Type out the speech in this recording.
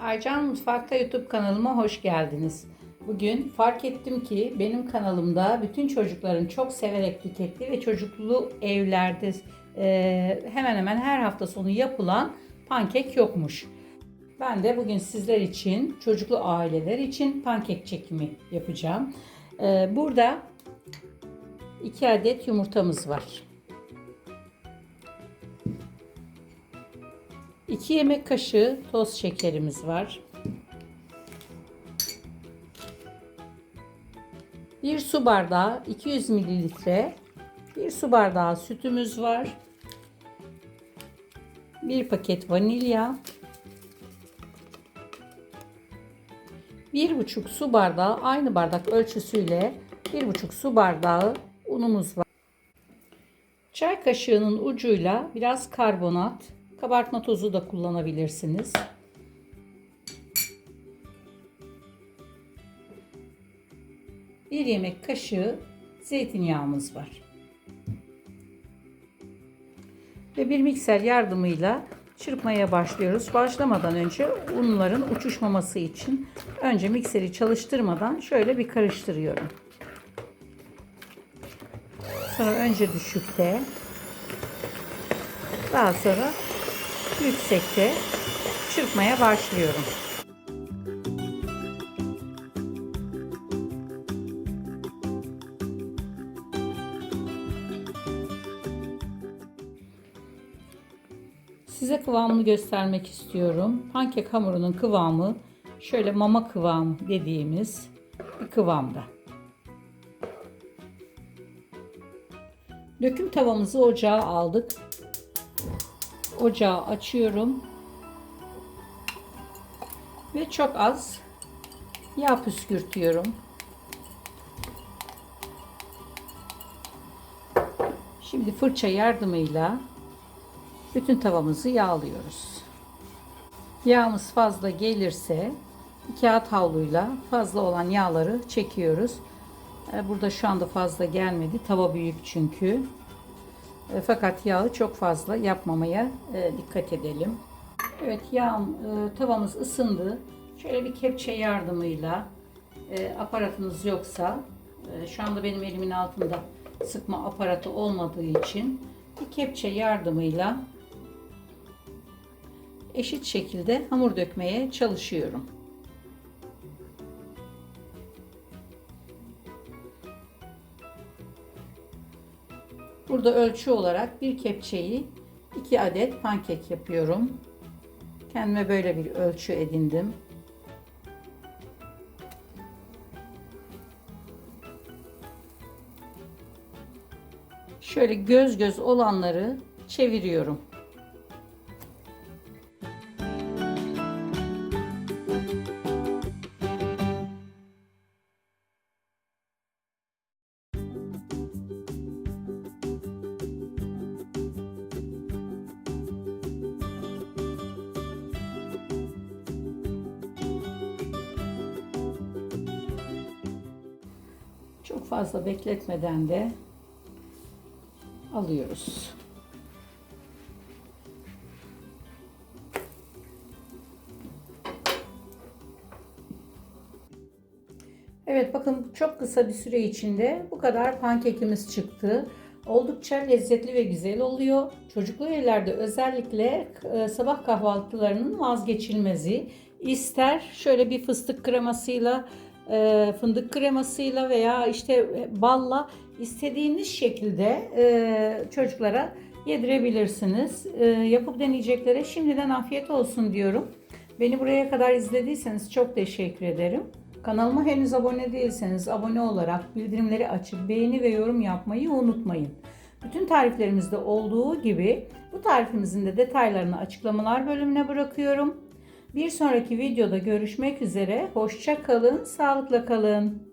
Aycan Mutfak'ta YouTube kanalıma hoş geldiniz. Bugün fark ettim ki benim kanalımda bütün çocukların çok severek tükettiği ve çocuklu evlerde e, hemen hemen her hafta sonu yapılan pankek yokmuş. Ben de bugün sizler için, çocuklu aileler için pankek çekimi yapacağım. E, burada 2 adet yumurtamız var. 2 yemek kaşığı toz şekerimiz var. 1 su bardağı 200 mililitre 1 su bardağı sütümüz var. 1 paket vanilya. 1,5 su bardağı aynı bardak ölçüsüyle 1,5 su bardağı unumuz var. Çay kaşığının ucuyla biraz karbonat, kabartma tozu da kullanabilirsiniz. Bir yemek kaşığı zeytinyağımız var. Ve bir mikser yardımıyla çırpmaya başlıyoruz. Başlamadan önce unların uçuşmaması için önce mikseri çalıştırmadan şöyle bir karıştırıyorum. Sonra önce düşükte daha sonra yüksekte çırpmaya başlıyorum. Size kıvamını göstermek istiyorum. Pankek hamurunun kıvamı şöyle mama kıvamı dediğimiz bir kıvamda. Döküm tavamızı ocağa aldık. Ocağı açıyorum. Ve çok az yağ püskürtüyorum. Şimdi fırça yardımıyla bütün tavamızı yağlıyoruz. Yağımız fazla gelirse kağıt havluyla fazla olan yağları çekiyoruz. E, Burada şu anda fazla gelmedi. Tava büyük çünkü. E, Fakat yağı çok fazla yapmamaya e, dikkat edelim. Evet yağım, e, tavamız ısındı. Şöyle bir kepçe yardımıyla aparatınız yoksa şu anda benim elimin altında sıkma aparatı olmadığı için bir kepçe yardımıyla eşit şekilde hamur dökmeye çalışıyorum. Burada ölçü olarak bir kepçeyi 2 adet pankek yapıyorum. Kendime böyle bir ölçü edindim. Şöyle göz göz olanları çeviriyorum. Fazla bekletmeden de alıyoruz. Evet bakın çok kısa bir süre içinde bu kadar pankekimiz çıktı. Oldukça lezzetli ve güzel oluyor. Çocuklu evlerde özellikle e, sabah kahvaltılarının vazgeçilmezi. İster şöyle bir fıstık kremasıyla, e, fındık kremasıyla veya işte balla istediğiniz şekilde e, çocuklara yedirebilirsiniz. Yapıp deneyeceklere şimdiden afiyet olsun diyorum. Beni buraya kadar izlediyseniz çok teşekkür ederim. Kanalıma henüz abone değilseniz abone olarak bildirimleri açıp beğeni ve yorum yapmayı unutmayın. Bütün tariflerimizde olduğu gibi bu tarifimizin de detaylarını açıklamalar bölümüne bırakıyorum. Bir sonraki videoda görüşmek üzere. Hoşça kalın, sağlıkla kalın.